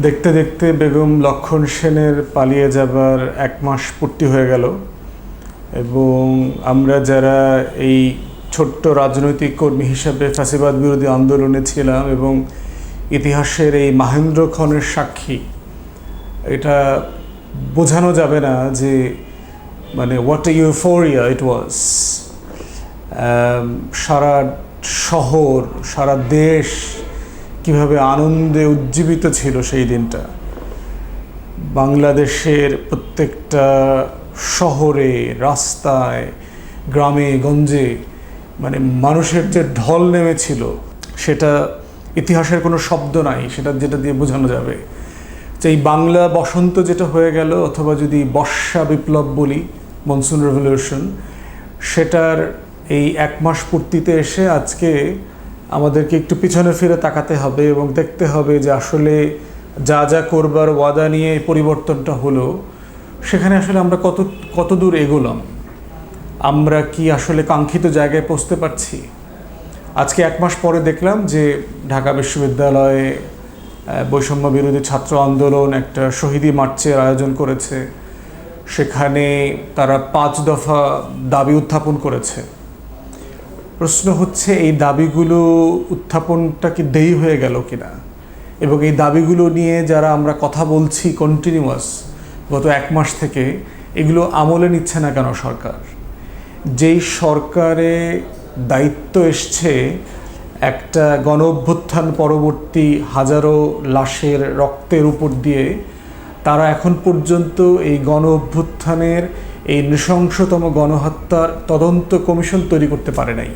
দেখতে দেখতে বেগম লক্ষণ সেনের পালিয়ে যাবার এক মাস পূর্তি হয়ে গেল এবং আমরা যারা এই ছোট্ট রাজনৈতিক কর্মী হিসাবে ফ্যাসিবাদ বিরোধী আন্দোলনে ছিলাম এবং ইতিহাসের এই মাহেন্দ্র খনের সাক্ষী, এটা বোঝানো যাবে না যে মানে হোয়াট এ ইউফোরিয়া ইট ওয়াজ সারা শহর, সারা দেশ কীভাবে আনন্দে উজ্জীবিত ছিল সেই দিনটা। বাংলাদেশের প্রত্যেকটা শহরে, রাস্তায়, গ্রামে, গঞ্জে মানে মানুষের যে ঢল নেমেছিল, সেটা ইতিহাসের কোনো শব্দ নাই, সেটা যেটা দিয়ে বোঝানো যাবে। যে এই বাংলা বসন্ত যেটা হয়ে গেল, অথবা যদি বর্ষা বিপ্লব বলি মনসুন রেভলিউশন সেটার এই এক মাস পূর্তিতে এসে আজকে আমাদেরকে একটু পিছনে ফিরে তাকাতে হবে এবং দেখতে হবে যে আসলে যা যা করবার ওয়াদা নিয়ে পরিবর্তনটা হলো, সেখানে আসলে আমরা কত কত দূর এগোলাম? আমরা কি আসলে কাঙ্ক্ষিত জায়গায় পৌঁছতে পারছি? আজকে এক মাস পরে দেখলাম যে ঢাকা বিশ্ববিদ্যালয়ে বৈষম্য বিরোধী ছাত্র আন্দোলন একটা শহীদি মার্চের আয়োজন করেছে। সেখানে তারা পাঁচ দফা দাবি উত্থাপন করেছে। প্রশ্ন হচ্ছে, এই দাবিগুলো উত্থাপনটা কি দেরি হয়ে গেল কিনা? এবং এই দাবিগুলো নিয়ে যারা আমরা কথা বলছি কন্টিনিউয়াস গত এক মাস থেকে, এগুলো আমলে নিচ্ছে না কেন সরকার? যেই সরকারে দায়িত্ব এসছে, একটা গণ অভ্যুত্থান পরবর্তী হাজারো লাশের রক্তের উপর দিয়ে, তারা এখন পর্যন্ত এই গণ অভ্যুত্থানের এই নৃশংসতম গণহত্যার তদন্ত কমিশন তৈরি করতে পারে নাই।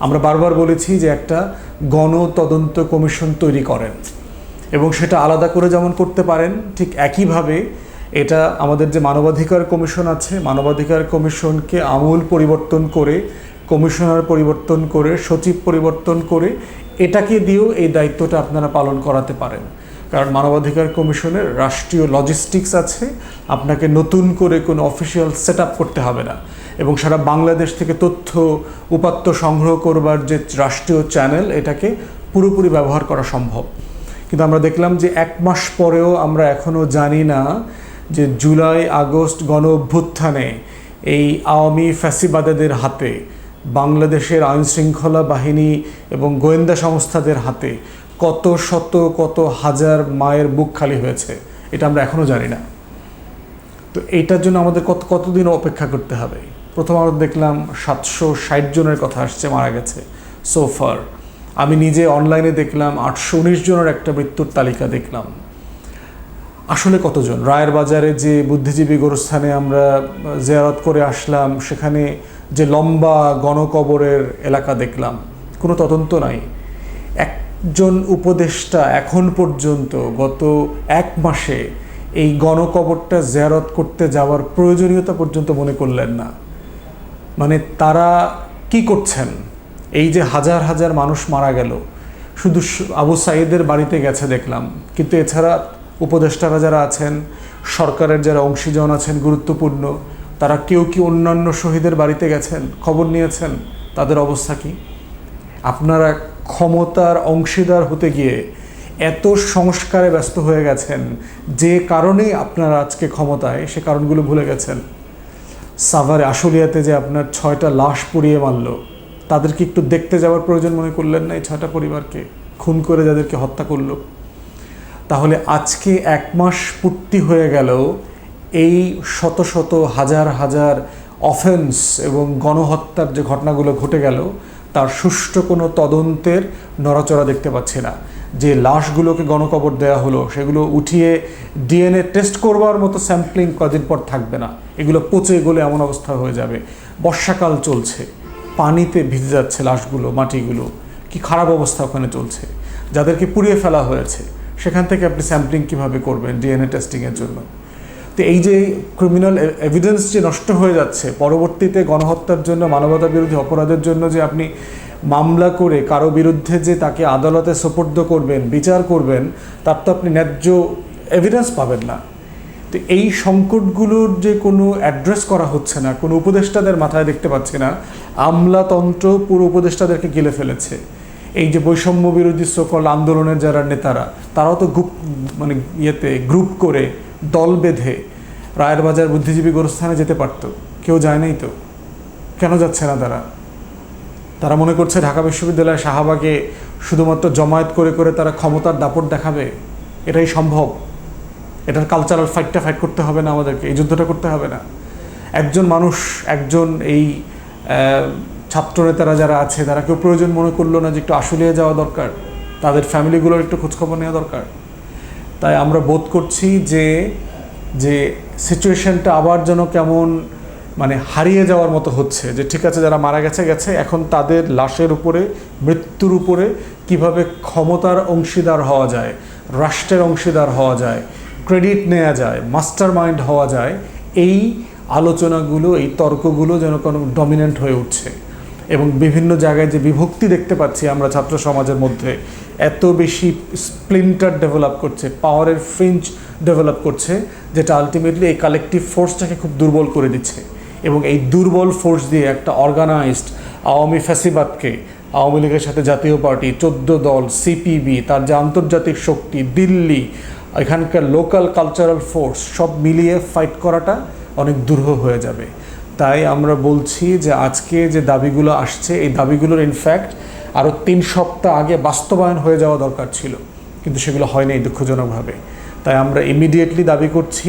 আমরা বারবার বলেছি যে একটা গণ তদন্ত কমিশন তৈরি করেন এবং সেটা আলাদা করে যেমন করতে পারেন, ঠিক একইভাবে এটা আমাদের যে মানবাধিকার কমিশন আছে, মানবাধিকার কমিশনকে আমূল পরিবর্তন করে, কমিশনার পরিবর্তন করে, সচিব পরিবর্তন করে, এটাকে দিয়েও এই দায়িত্বটা আপনারা পালন করাতে পারেন। কারণ মানবাধিকার কমিশনের রাষ্ট্রীয় লজিস্টিক্স আছে, আপনাকে নতুন করে কোনো অফিসিয়াল সেট করতে হবে না। এবং সারা বাংলাদেশ থেকে তথ্য উপাত্ত সংগ্রহ করবার যে রাষ্ট্রীয় চ্যানেল এটাকে পুরোপুরি ব্যবহার করা সম্ভব। কিন্তু আমরা দেখলাম যে এক মাস পরেও আমরা এখনও জানি না যে জুলাই, আগস্ট গণ অভ্যুত্থানে এই আওয়ামী ফ্যাসিবাদেদের হাতে, বাংলাদেশের আইনশৃঙ্খলা বাহিনী এবং গোয়েন্দা সংস্থাদের হাতে কত শত, কত হাজার মায়ের বুক খালি হয়েছে, এটা আমরা এখনও জানি না। তো এইটার জন্য আমাদের কত, কতদিন অপেক্ষা করতে হবে? প্রথম আমরা দেখলাম সাতশো ষাট জনের কথা আসছে, মারা গেছে। সোফার আমি নিজে অনলাইনে দেখলাম আটশো উনিশ জনের একটা মৃত্যুর তালিকা দেখলাম। আসলে কতজন? রায়ের বাজারে যে বুদ্ধিজীবী গোরস্থানে আমরা জেয়ারত করে আসলাম, সেখানে যে লম্বা গণকবরের এলাকা দেখলাম, কোনো তদন্ত নাই। একজন উপদেষ্টা এখন পর্যন্ত গত এক মাসে এই গণকবরটা জেরত করতে যাওয়ার প্রয়োজনীয়তা পর্যন্ত মনে করলেন না। মানে তারা কি করছেন? এই যে হাজার হাজার মানুষ মারা গেল, শুধু আবু সাইদের বাড়িতে গেছে দেখলাম। কিন্তু এছাড়া উপদেষ্টারা যারা আছেন, সরকারের যারা অংশীজন আছেন গুরুত্বপূর্ণ, তারা কেউ কি অন্যান্য শহীদের বাড়িতে গেছেন? খবর নিয়েছেন? তাদের অবস্থা কি? আপনারা ক্ষমতার অংশীদার হতে গিয়ে এত সংস্কারে ব্যস্ত হয়ে গেছেন, যে কারণেই আপনারা আজকে ক্ষমতায়, সে কারণগুলো ভুলে গেছেন। সাভারে আশুলিয়াতে যে আপনার ছয়টা লাশ পুড়িয়ে মারল, তাদেরকে একটু দেখতে যাওয়ার প্রয়োজন মনে করলেন না এই ছয়টা পরিবারকে? খুন করে যাদেরকে হত্যা করল। তাহলে আজকে এক মাস পূর্তি হয়ে গেল এই শত শত হাজার হাজার অফেন্স এবং গণহত্যার যে ঘটনাগুলো ঘটে গেল তার সুষ্ঠু কোনো তদন্তের নড়াচড়া দেখতে পাচ্ছি না। যে লাশগুলোকে গণকবর দেওয়া হলো, সেগুলো উঠিয়ে ডিএনএ টেস্ট করবার মতো স্যাম্পলিং কদিন পর থাকবে না। এগুলো পচে গলে এমন অবস্থা হয়ে যাবে। বর্ষাকাল চলছে। পানিতে ভিজে যাচ্ছে লাশগুলো, মাটিগুলো। কি খারাপ অবস্থা ওখানে চলছে। যাদেরকে পুড়িয়ে ফেলা হয়েছে, সেখান থেকে আপনি স্যাম্পলিং কীভাবে করবেন ডিএনএ টেস্টিংয়ের জন্য? তো এই যে ক্রিমিনাল এভিডেন্স যে নষ্ট হয়ে যাচ্ছে, পরবর্তীতে গণহত্যার জন্য মানবতা বিরোধী অপরাধের জন্য যে আপনি মামলা করে কারও বিরুদ্ধে যে তাকে আদালতে সোপর্দ করবেন, বিচার করবেন, তার তো আপনি ন্যায্য এভিডেন্স পাবেন না। তো এই সংকটগুলোর যে কোনো অ্যাড্রেস করা হচ্ছে না, কোনো উপদেষ্টাদের মাথায় দেখতে পাচ্ছি না, আমলাতন্ত্র পুরো উপদেষ্টাদেরকে গিলে ফেলেছে। এই যে বৈষম্য বিরোধী সকল আন্দোলনের যারা নেতারা, তারাও তো গ্রুপ মানে ইয়েতে গ্রুপ করে দল বেঁধে রায়ের বাজার বুদ্ধিজীবী গোরস্থানে যেতে পারতো। কেউ যায় নাই তো? কেন যাচ্ছে না তারা? তারা মনে করছে ঢাকা বিশ্ববিদ্যালয়ের শাহবাগে শুধুমাত্র জমায়েত করে করে তারা ক্ষমতার দাপট দেখাবে? এটাই সম্ভব। এটার কালচারাল ফাইটটা ফাইট করতে হবে না আমাদেরকে, এই যুদ্ধটা করতে হবে না। একজন মানুষ, একজন এই ছাত্রনেতারা যারা আছে, তারা কেউ প্রয়োজন মনে করল না যে একটু আশুলিয়ে যাওয়া দরকার। তাদের ফ্যামিলিগুলোর একটু খোঁজখবর নেওয়া দরকার। তাই আমরা বোধ করছি যে যে সিচুয়েশনটা আবার যেন কেমন মানে হারিয়ে যাওয়ার মতো হচ্ছে যে, ঠিক আছে, যারা মারা গেছে গেছে, এখন তাদের লাশের উপরে, মৃত্যুর উপরে কীভাবে ক্ষমতার অংশীদার হওয়া যায়, রাষ্ট্রের অংশীদার হওয়া যায়, ক্রেডিট নেওয়া যায় মাস্টার মাইন্ড হওয়া যায়, এই আলোচনাগুলো, এই তর্কগুলো যেন কোনো ডমিনেন্ট হয়ে উঠছে। এবং বিভিন্ন জায়গায় যে বিভক্তি দেখতে পাচ্ছি আমরা ছাত্র সমাজের মধ্যে, এত বেশি স্প্লিন্টার ডেভেলপ করছে পাওয়ারের ফ্রিঞ্জ ডেভেলপ করছে, যেটা আলটিমেটলি এই কালেকটিভ ফোর্সটাকে খুব দুর্বল করে দিচ্ছে। এবং এই দুর্বল ফোর্স দিয়ে একটা অর্গানাইজড আওয়ামী ফ্যাসিবাদকে, আওয়ামী লীগের সাথে জাতীয় পার্টি, চোদ্দ দল সিপিবি তার যে আন্তর্জাতিক শক্তি, দিল্লি, এখানকার লোকাল কালচারাল ফোর্স সব মিলিয়ে ফাইট করাটা অনেক দুরূহ হয়ে যাবে। তাই আমরা বলছি যে আজকে যে দাবিগুলো আসছে, এই দাবিগুলোর ইনফ্যাক্ট আরও তিন সপ্তাহ আগে বাস্তবায়ন হয়ে যাওয়া দরকার ছিল, কিন্তু সেগুলো হয়নি দুঃখজনকভাবে। তাই আমরা ইমিডিয়েটলি দাবি করছি,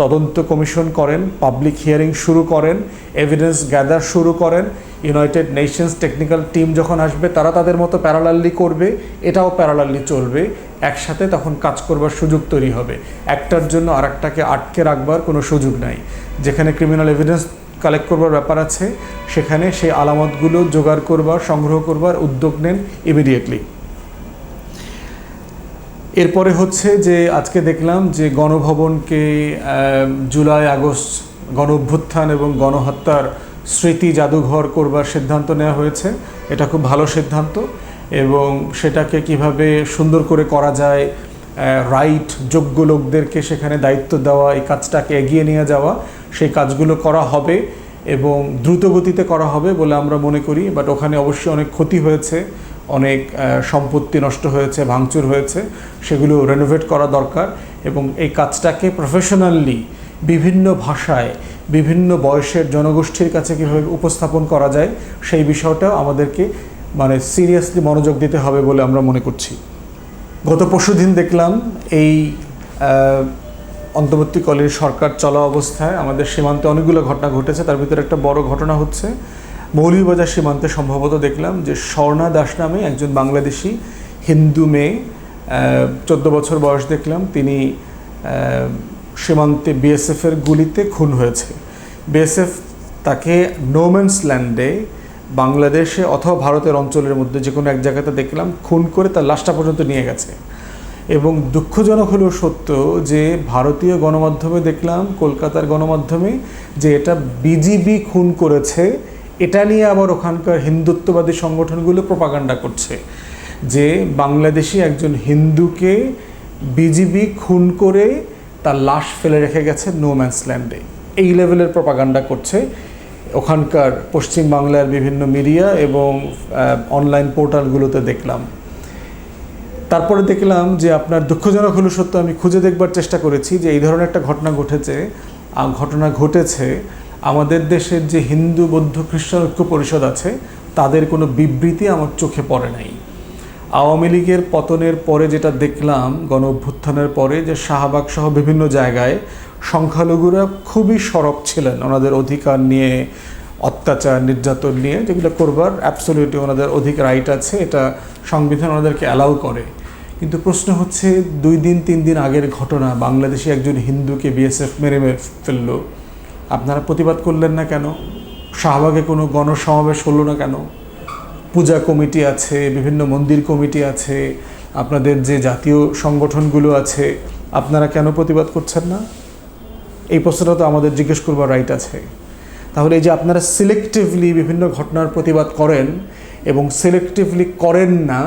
তদন্ত কমিশন করেন পাবলিক হিয়ারিং শুরু করেন এভিডেন্স গ্যাদার শুরু করেন ইউনাইটেড নেশনস টেকনিক্যাল টিম যখন আসবে, তারা তাদের মতো প্যারালালি করবে, এটাও প্যারালালি চলবে, একসাথে তখন কাজ করবার সুযোগ তৈরি হবে। একটার জন্য আরেকটাকে আটকে রাখবার কোনো সুযোগ নাই। যেখানে ক্রিমিনাল এভিডেন্স কালেক্ট করবার ব্যাপার আছে, সেখানে সেই আলামতগুলো জোগাড় করবার, সংগ্রহ করবার উদ্যোগ নেন ইমিডিয়েটলি এরপরে হচ্ছে যে আজকে দেখলাম যে গণভবনকে জুলাই আগস্ট গণ অভ্যুত্থান এবং গণহত্যার স্মৃতি জাদুঘর করবার সিদ্ধান্ত নেওয়া হয়েছে। এটা খুব ভালো সিদ্ধান্ত এবং সেটাকে কীভাবে সুন্দর করে করা যায় রাইট যোগ্য লোকদেরকে সেখানে দায়িত্ব দেওয়া, এই কাজটাকে এগিয়ে নিয়ে যাওয়া সেই কাজগুলো করা হবে এবং দ্রুত গতিতে করা হবে বলে আমরা মনে করি বাট ওখানে অবশ্যই অনেক ক্ষতি হয়েছে, অনেক সম্পত্তি নষ্ট হয়েছে, ভাঙচুর হয়েছে, সেগুলো রেনোভেট করা দরকার এবং এই কাজটাকে প্রফেশনালি বিভিন্ন ভাষায়, বিভিন্ন বয়সের জনগোষ্ঠীর কাছে কীভাবে উপস্থাপন করা যায়, সেই বিষয়টাও আমাদেরকে মানে সিরিয়াসলি মনোযোগ দিতে হবে বলে আমরা মনে করছি। গত পরশুদিন দেখলাম এই অন্তর্বর্তীকালীন সরকার চলা অবস্থায় আমাদের সীমান্তে অনেকগুলো ঘটনা ঘটেছে, তার ভিতরে একটা বড় ঘটনা হচ্ছে, মৌলভীবাজার সীমান্তে সম্ভবত দেখলাম যে স্বর্ণা দাস নামে একজন বাংলাদেশি হিন্দু মেয়ে চোদ্দ বছর বয়স দেখলাম, তিনি সীমান্তে বিএসএফের গুলিতে খুন হয়েছে। বিএসএফ তাকে নোম্যান্স ল্যান্ডে বাংলাদেশে অথবা ভারতের অঞ্চলের মধ্যে যে কোনো এক জায়গাতে দেখলাম, খুন করে তার লাশটা পর্যন্ত নিয়ে গেছে। এবং দুঃখজনক হলেও সত্য যে ভারতীয় গণমাধ্যমে দেখলাম, কলকাতার গণমাধ্যমে, যে এটা বিজিবি খুন করেছে, এটা নিয়ে আবার ওখানকার হিন্দুত্ববাদী সংগঠনগুলো প্রপাগান্ডা করছে। যে বাংলাদেশি একজন হিন্দুকে বিজিবি খুন করে তার লাশ ফেলে রেখে গেছে নো ম্যান্স ল্যান্ডে এই লেভেলের প্রপাগান্ডা করছে। ওখানকার পশ্চিম বাংলার বিভিন্ন মিডিয়া এবং অনলাইন পোর্টালগুলোতে দেখলাম। তারপরে দেখলাম যে আপনার দুঃখজনক হলো সত্য, আমি খুঁজে দেখবার চেষ্টা করেছি যে এই ধরনের একটা ঘটনা ঘটেছে। ঘটনা ঘটেছে। আমাদের দেশের যে হিন্দু, বৌদ্ধ, খ্রিস্টান ঐক্য পরিষদ আছে, তাদের কোনো বিবৃতি আমার চোখে পড়ে নাই। আওয়ামী লীগের পতনের পরে যেটা দেখলাম, গণ অভ্যুত্থানের পরে যে শাহবাগ সহ বিভিন্ন জায়গায় সংখ্যালঘুরা খুবই সরব ছিলেন। ওনাদের অধিকার নিয়ে অত্যাচার, নির্যাতন নিয়ে যেগুলো করবার অ্যাবসলিউটলি ওনাদের অধিক রাইট আছে, এটা সংবিধান ওনাদেরকে অ্যালাউ করে। কিন্তু প্রশ্ন হচ্ছে, দুই দিন, তিন দিন আগের ঘটনা, বাংলাদেশি একজন হিন্দুকে বিএসএফ মেরে মেরে ফেলল, আপনারা প্রতিবাদ করলেন না কেন? শাহবাগে কোনো গণসমাবেশ হলো না কেন? পূজা কমিটি আছে, বিভিন্ন মন্দির কমিটি আছে, আপনাদের যে জাতীয় সংগঠনগুলো আছে, আপনারা কেন প্রতিবাদ করছেন না? এই প্রশ্নটা তো আমাদের জিজ্ঞেস করবার রাইট আছে। তাহলে এই যে আপনারা সিলেক্টিভলি বিভিন্ন ঘটনার প্রতিবাদ করেন এবং সিলেক্টিভলি করেন না,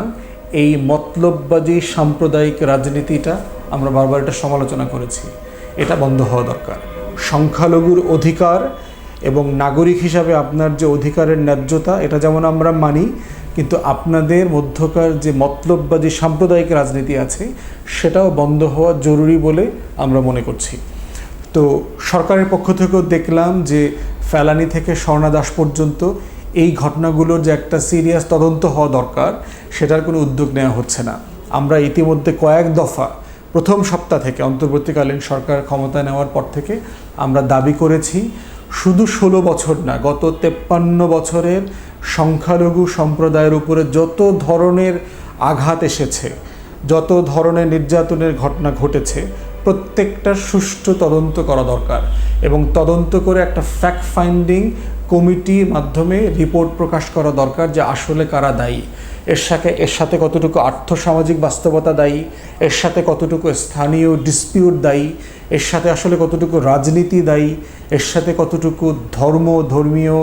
এই মতলববাজি সাম্প্রদায়িক রাজনীতিটা আমরা বারবার এটা সমালোচনা করেছি। এটা বন্ধ হওয়া দরকার। সংখ্যালঘুর অধিকার এবং নাগরিক হিসাবে আপনার যে অধিকারের ন্যায্যতা, এটা যেমন আমরা মানি, কিন্তু আপনাদের মধ্যকার যে মতলববাদী সাম্প্রদায়িক রাজনীতি আছে, সেটাও বন্ধ হওয়া জরুরি বলে আমরা মনে করছি। তো সরকারের পক্ষ থেকেও দেখলাম যে ফেলানি থেকে স্বর্ণা দাস পর্যন্ত এই ঘটনাগুলোর যে একটা সিরিয়াস তদন্ত হওয়া দরকার, সেটার কোনো উদ্যোগ নেওয়া হচ্ছে না। আমরা ইতিমধ্যে কয়েক দফা, প্রথম সপ্তাহ থেকে অন্তর্বর্তীকালীন সরকার ক্ষমতা নেওয়ার পর থেকে আমরা দাবি করেছি, শুধু ষোলো বছর না, গত তেপ্পান্ন বছরের সংখ্যালঘু সম্প্রদায়ের উপরে যত ধরনের আঘাত এসেছে, যত ধরনের নির্যাতনের ঘটনা ঘটেছে প্রত্যেকটার সুষ্ঠু তদন্ত করা দরকার এবং তদন্ত করে একটা ফ্যাক্ট ফাইন্ডিং কমিটির মাধ্যমে রিপোর্ট প্রকাশ করা দরকার যে আসলে কারা দায়ী। এর সাথে এর সাথে কতটুকু আর্থসামাজিক বাস্তবতা দায়ী, এর সাথে কতটুকু স্থানীয় ডিসপিউট দায়ী, এর সাথে আসলে কতটুকু রাজনীতি দায়ী, এর সাথে কতটুকু ধর্ম, ধর্মীয়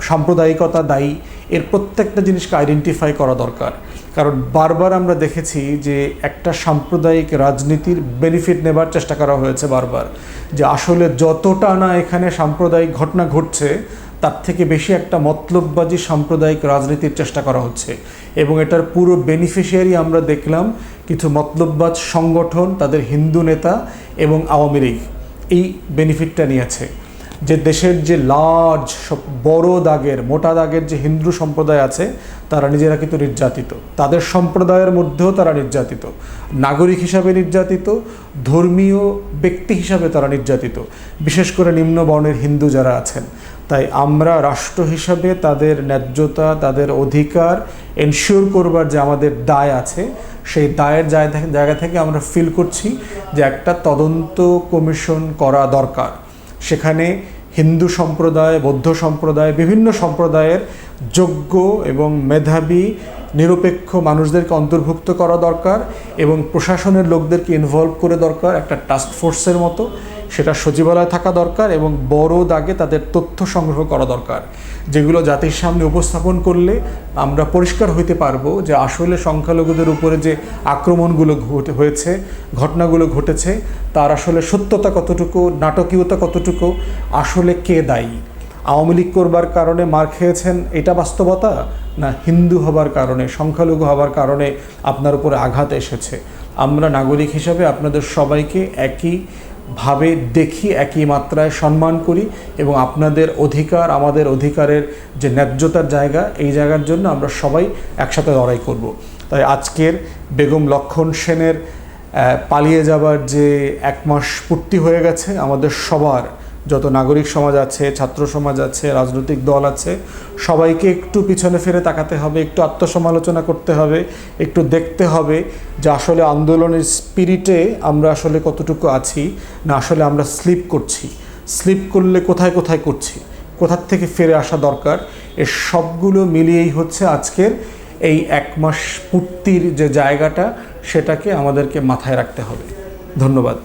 সাম্প্রদায়িকতা দায়ী, এর প্রত্যেকটা জিনিসকে আইডেন্টিফাই করা দরকার। কারণ বারবার আমরা দেখেছি যে একটা সাম্প্রদায়িক রাজনীতির বেনিফিট নেবার চেষ্টা করা হয়েছে বারবার। যে আসলে যতটা না এখানে সাম্প্রদায়িক ঘটনা ঘটছে, তার থেকে বেশি একটা মতলববাজি সাম্প্রদায়িক রাজনীতির চেষ্টা করা হচ্ছে। এবং এটার পুরো বেনিফিশিয়ারি আমরা দেখলাম কিছু মতলববাজ সংগঠন, তাদের হিন্দু নেতা এবং আওয়ামী লীগ। এই বেনিফিটটা নিয়েছে। যে দেশের যে লার্জ বড় দাগের, মোটা দাগের যে হিন্দু সম্প্রদায় আছে, তারা নিজেরা কিন্তু নির্যাতিত। তাদের সম্প্রদায়ের মধ্যেও তারা নির্যাতিত। নাগরিক হিসাবে নির্যাতিত, ধর্মীয় ব্যক্তি হিসাবে তারা নির্যাতিত। বিশেষ করে নিম্ন বর্ণের হিন্দু যারা আছেন। তাই আমরা রাষ্ট্র হিসাবে তাদের ন্যায্যতা, তাদের অধিকার এনশিওর করবার যে আমাদের দায় আছে, সেই দায়ের জায়গা থেকে আমরা ফিল করছি যে একটা তদন্ত কমিশন করা দরকার। সেখানে হিন্দু সম্প্রদায়, বৌদ্ধ সম্প্রদায়, বিভিন্ন সম্প্রদায়ের যোগ্য এবং মেধাবী, নিরপেক্ষ মানুষদেরকে অন্তর্ভুক্ত করা দরকার এবং প্রশাসনের লোকদেরকে ইনভলভ করে দরকার, একটা টাস্ক ফোর্সের মতো। সেটা সচিবালয়ে থাকা দরকার এবং বড় দাগে তাদের তথ্য সংগ্রহ করা দরকার, যেগুলো জাতির সামনে উপস্থাপন করলে আমরা পরিষ্কার হইতে পারব যে আসলে সংখ্যালঘুদের উপরে যে আক্রমণগুলো ঘটে, হয়েছে, ঘটনাগুলো ঘটেছে, তার আসলে সত্যতা কতটুকু, নাটকীয়তা কতটুকু, আসলে কে দায়ী? আওয়ামী লীগ করবার কারণে মার খেয়েছেন, এটা বাস্তবতা? না, হিন্দু হবার কারণে, সংখ্যালঘু হবার কারণে আপনার উপরে আঘাত এসেছে। আমরা নাগরিক হিসাবে আপনাদের সবাইকে একই ভাবে দেখি একই মাত্রায় সম্মান করি এবং আপনাদের অধিকার, আমাদের অধিকারের যে ন্যায্যতার জায়গা, এই জায়গার জন্য আমরা সবাই একসাথে লড়াই করব। তাই আজকের বেগম লক্ষণ সেনের পালিয়ে যাবার যে এক মাস পূর্তি হয়ে গেছে, আমাদের সবার যত নাগরিক সমাজ আছে, ছাত্র সমাজ আছে, রাজনৈতিক দল আছে, সবাইকে একটু পিছনে ফিরে তাকাতে হবে, একটু আত্মসমালোচনা করতে হবে, একটু দেখতে হবে যে আসলে আন্দোলনের স্পিরিটে আমরা আসলে কতটুকু আছি, না আসলে আমরা স্লিপ করছি। স্লিপ করলে কোথায় কোথায় করছি? কোথার থেকে ফিরে আসা দরকার? এর সবগুলো মিলিয়েই হচ্ছে আজকের এই এক মাস পূর্তির যে জায়গাটা, সেটাকে আমাদেরকে মাথায় রাখতে হবে। ধন্যবাদ।